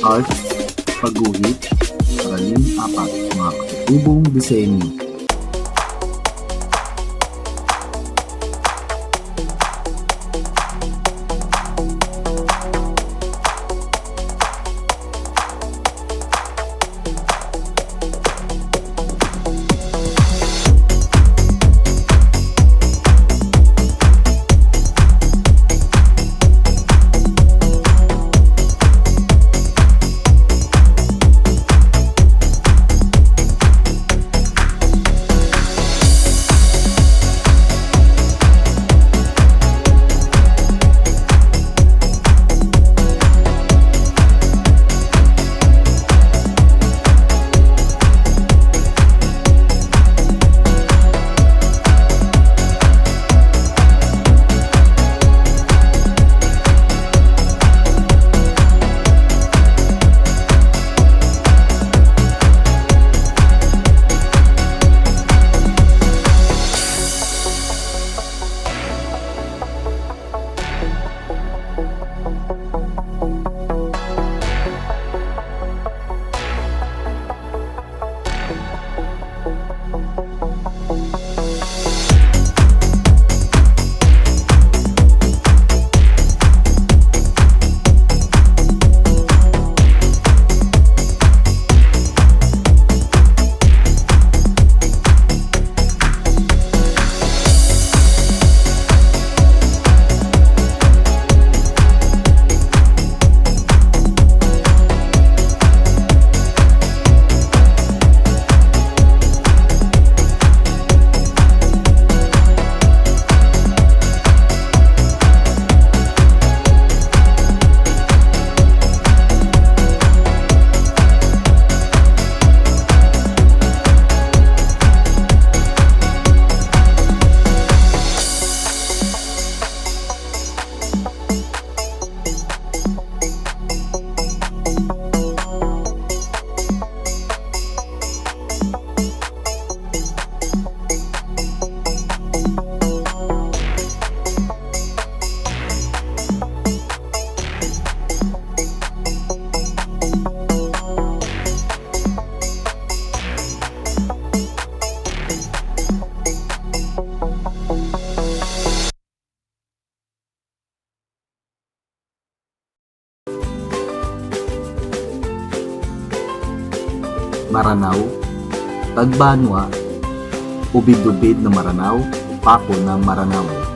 Art, Paguhit, Paralim Apat, mga katutubong disenyo. Maranaw Tagbanwa Ubid-ubid na Maranaw Pako ng Maranaw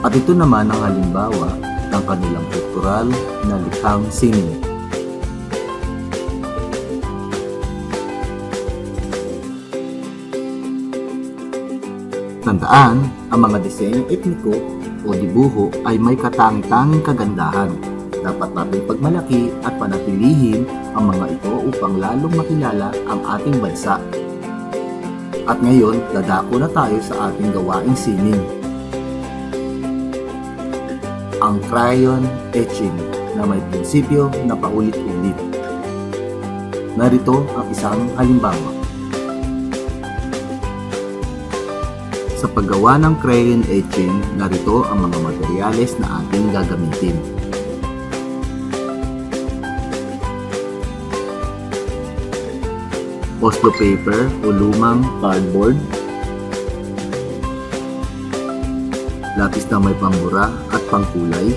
At ito naman ang halimbawa ng kanilang kultural na likhang sining. Tandaan, ang mga disenyong etniko o dibuho ay may katangi-tanging kagandahan. Dapat natin pagmalaki at panatilihin ang mga ito upang lalong makilala ang ating bansa. At ngayon, dadako na tayo sa ating gawaing sining. Ang crayon etching na may prinsipyo na paulit-ulit. Narito ang isang halimbawa. Sa paggawa ng crayon etching, narito ang mga materyales na ating gagamitin. Oslo paper o lumang cardboard, lapis na may pambura at pangkulay,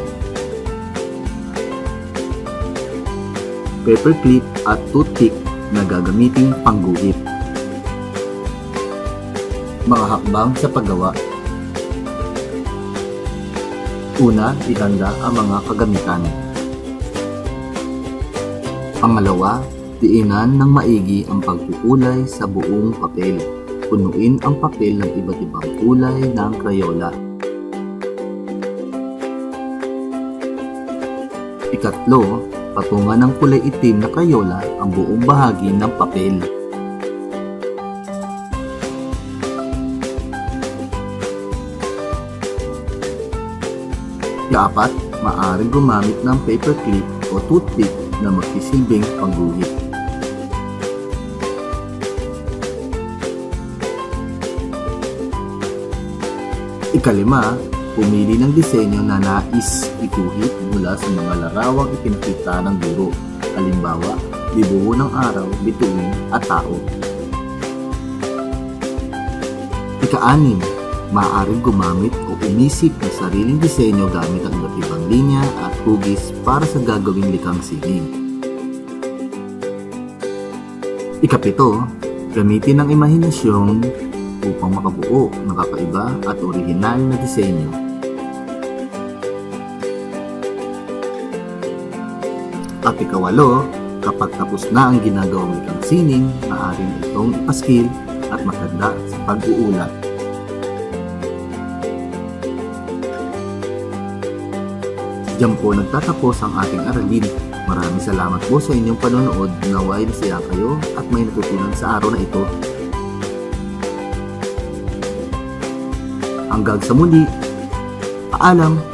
paper clip at toothpick na gagamiting pangguhit. Mga hakbang sa paggawa Una, ihanda ang mga kagamitan. Pangalawa, diinan ng maigi ang pagkukulay sa buong papel. Punuin ang papel ng iba't ibang kulay ng Crayola. Ikatlo, patungan ng kulay itim na Crayola ang buong bahagi ng papel. Ikapat, maaaring gumamit ng paper clip o toothpick na magsisilbing pangguhit. Ikalima, Pumili ng disenyo na nais ituhit mula sa mga larawang ipinakita ng guro. Halimbawa, dibuho ng araw, bituin at tao. Ika-anim, maaaring gumamit umisip ng sariling disenyo gamit ang iba't ibang linya at hugis para sa gagawing likhang sining. Ikapito, gamitin ang imahinasyon upang makabuo ng kakaiba at orihinal na disenyo. At ikawalo, kapag tapos na ang ginagawang likhang sining, maaaring itong ipaskil at maganda sa pag-uulat. Diyan po nagtatapos ang ating aralin. Maraming salamat po sa inyong panonood. Naway nasaya kayo at may natutunan sa araw na ito. Hanggang sa muli, paalam!